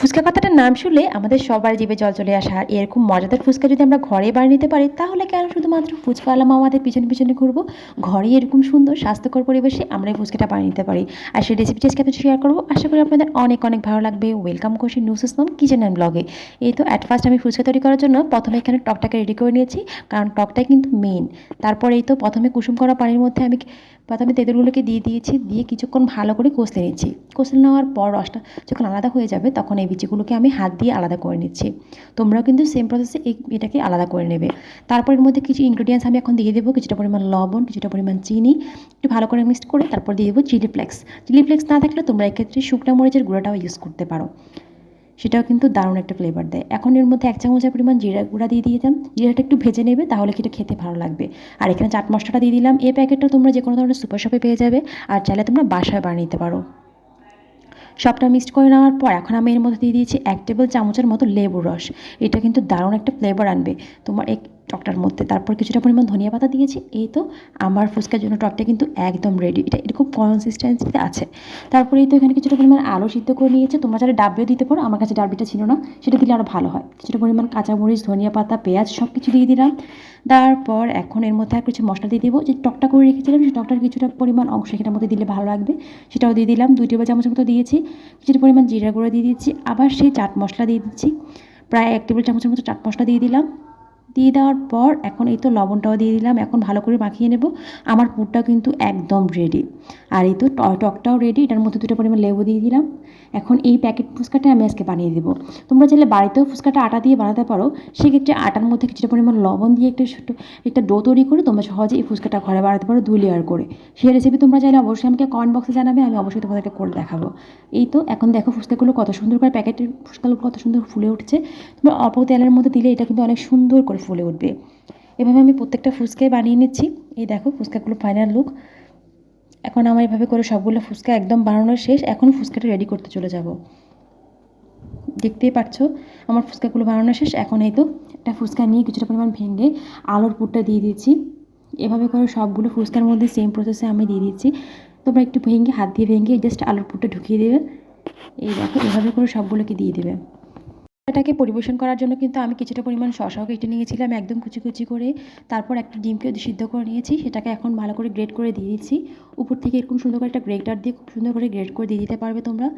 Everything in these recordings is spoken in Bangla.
ফুচকা কথাটার নাম শুনলে আমাদের সবার জীবে জল চলে আসা। আর এরকম মজাদার ফুচকা যদি আমরা ঘরে বানিয়ে নিতে পারি, তাহলে কেন শুধুমাত্র ফুচকাওয়ালা আমাদের পিছনে পিছনে ঘুরবো? ঘরে এরকম সুন্দর, স্বাস্থ্যকর পরিবেশে আমরা এই ফুচকাটা বানিয়ে নিতে পারি। আর সেই রেসিপিটা আজকে শেয়ার করব, আশা করি আপনাদের অনেক অনেক ভালো লাগবে। ওয়েলকাম করছি নিউজ ইসলাম কিচেন অ্যান্ড ব্লগে এই তো অ্যাট ফার্স্ট আমি ফুচকা তৈরি করার জন্য প্রথমে এখানে টকটাকে রেডি করে নিয়েছি, কারণ টকটাই কিন্তু মেন তারপরে এই তো প্রথমে কুসুম করা পানির মধ্যে আমি প্রথমে তেঁতুলগুলোকে দিয়ে দিয়েছি, দিয়ে কিছুক্ষণ ভালো করে কষতে নিচ্ছি। কষতে নেওয়ার পর রসটা যখন আলাদা হয়ে যাবে, তখন এই বিচিগুলোকে আমি হাত দিয়ে আলাদা করে নিচ্ছি। তোমরাও কিন্তু সেম প্রসেসে এই এটাকে আলাদা করে নেবে। তারপর এর মধ্যে কিছু ইনগ্রিডিয়েন্টস আমি এখন দিয়ে দেবো, কিছুটা পরিমাণ লবণ, কিছুটা পরিমাণ চিনি, একটু ভালো করে মিক্সড করে তারপর দিয়ে দেবো চিলি ফ্লেক্স চিলি ফ্লেক্স না থাকলে তোমরা এক্ষেত্রে শুকনো মরিচের গুঁড়োটাও ইউজ করতে পারো। সেটাও কিন্তু দারুণ একটা ফ্লেভার দেয়। এখন এর মধ্যে এক চামচের পরিমাণ জিরা গুঁড়া দিয়ে দিয়েছিলাম। জিরাটা একটু ভেজে নেবে, তাহলে কি এটা খেতে ভালো লাগবে। আর এখানে চাট মশলাটা দিয়ে দিলাম। এই প্যাকেটটা তোমরা যে কোনো ধরনের সুপার শপে পেয়ে যাবে। আর চাইলে তোমরা বাসায় বানিয়ে নিতে পারো। সবটা মিক্সড করে নেওয়ার পর এখন আমি এর মধ্যে দিয়ে দিয়েছি এক টেবিল চামচের মতো লেবুর রস। এটা কিন্তু দারুণ একটা ফ্লেভার আনবে। তোমার এই টকটার মধ্যে। তারপর কিছুটা পরিমাণ ধনিয়া পাতা দিয়েছি। এই তো আমার ফুচকার জন্য টকটা কিন্তু একদম রেডি এটা এরকম কনসিস্টেন্সিতে আছে। তারপরে এই তো এখানে কিছুটা পরিমাণ আলু সিদ্ধ করে নিয়েছে। তোমরা যারা ডাব্বিও দিতে পারো। আমার কাছে ডাব্বিটা ছিল না। সেটা দিলে আরও ভালো হয়। কিছুটা পরিমাণ কাঁচামরিচ, ধনিয়া পাতা, পেঁয়াজ সব কিছু দিয়ে দিলাম। তারপর এখন এর মধ্যে আর কিছু মশলা দিয়ে দেবো। যে টকটা করে রেখেছিলাম, সেই টকটার কিছুটা পরিমাণ অংশ এখানের মধ্যে দিলে ভালো লাগবে। সেটাও দিয়ে দিলাম। দুই টেবিল চামচের মতো দিয়েছি। কিছুটা পরিমাণ জিরা গুঁড়ো দিয়ে দিচ্ছি আবার সেই চাট মশলা দিয়ে দিচ্ছি। প্রায় এক টেবিল চামচের মতো চাট মশলা দিয়ে দিলাম। দিয়ে দেওয়ার পর এখন এই তো লবণটাও দিয়ে দিলাম, এখন ভালো করে মাখিয়ে নেব। আমার পুরটা কিন্তু একদম রেডি আর এই তো টকটাও রেডি এটার মধ্যে দুটো পরিমাণ লেবু দিয়ে দিলাম। এখন এই প্যাকেট ফুচকাটা আমি আজকে বানিয়ে দেবো। তোমরা চাইলে বাড়িতেও ফুচকাটা আটা দিয়ে বানাতে পারো। সেক্ষেত্রে আটার মধ্যে কিছুটা পরিমাণ লবণ দিয়ে একটা ছোটো, একটা ডো তৈরি করে তোমরা সহজে এই ফুচকাটা ঘরে বানাতে পারো দুই লেয়ার করে। সেই রেসিপি তোমরা চাইলে অবশ্যই আমাকে কমেন্ট বক্সে জানাবে, আমি অবশ্যই তোমাদেরকে করে দেখাবো। এই তো এখন দেখো ফুচকাগুলো কত সুন্দর করে প্যাকেটের ফুচকাগুলো কত সুন্দর ফুলে উঠছে। তোমরা অল্প তেলের মধ্যে দিলে এটা কিন্তু অনেক সুন্দর করে ফুলে উঠবে। এভাবে আমি প্রত্যেকটা ফুচকাই বানিয়ে নিচ্ছি। এই দেখো ফুচকাগুলো ফাইনাল লুক এখন আমার এভাবে করে সবগুলো ফুচকা একদম বানানো শেষ। এখন ফুচকাটা রেডি করতে চলে যাব। দেখতেই পাচ্ছ আমার ফুচকাগুলো বানানো শেষ। এখন এই তো একটা ফুচকা নিয়ে কিছুটা পরিমাণ ভেঙে আলুর পুরটা দিয়ে দিচ্ছি এভাবে করে সবগুলো ফুচকার মধ্যে সেম প্রসেসে আমি দিয়ে দিচ্ছি। তোমরা একটু ভেঙে, হাত দিয়ে ভেঙে জাস্ট আলুর পুরটা ঢুকিয়ে দেবে। এই দেখো, এভাবে করে সবগুলোকে দিয়ে দেবে। এটাকে পরিবেশন করার জন্য কিন্তু আমি কিছুটা পরিমাণ শশাও কেটে নিয়েছিলাম, একদম কুচি কুচি করে। তারপর একটা ডিমকে সিদ্ধ করে নিয়েছি, সেটাকে এখন ভালো করে গ্রেড করে দিয়ে দিচ্ছি। উপর থেকে এরকম সুন্দর করে একটা গ্রেটার দিয়ে খুব সুন্দর করে গ্রেড করে দিয়ে দিতে পারবে তোমরা।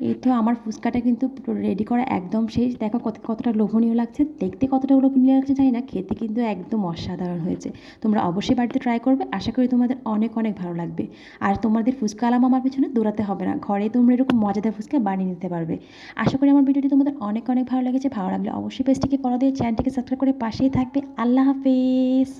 এই তো আমার ফুচকাটা কিন্তু রেডি করা একদম শেষ। দেখো কত, কতটা লোভনীয় লাগছে। দেখতে কতটা লোভনীয় লাগছে জানি না, খেতে কিন্তু একদম অসাধারণ হয়েছে। তোমরা অবশ্যই বাড়িতে ট্রাই করবে। আশা করি তোমাদের অনেক অনেক ভালো লাগবে। আর তোমাদের ফুচকা আলাম আমার পিছনে দৌড়াতে হবে না। ঘরে তোমরা এরকম মজাদার ফুচকা বানিয়ে নিতে পারবে। আশা করি আমার ভিডিওটি তোমাদের অনেক অনেক ভালো লেগেছে। ভালো লাগলে অবশ্যই পেজটিকে ফলো দিয়ে চ্যানেলটিকে সাবস্ক্রাইব করে পাশেই থাকবে। আল্লাহ হাফেজ!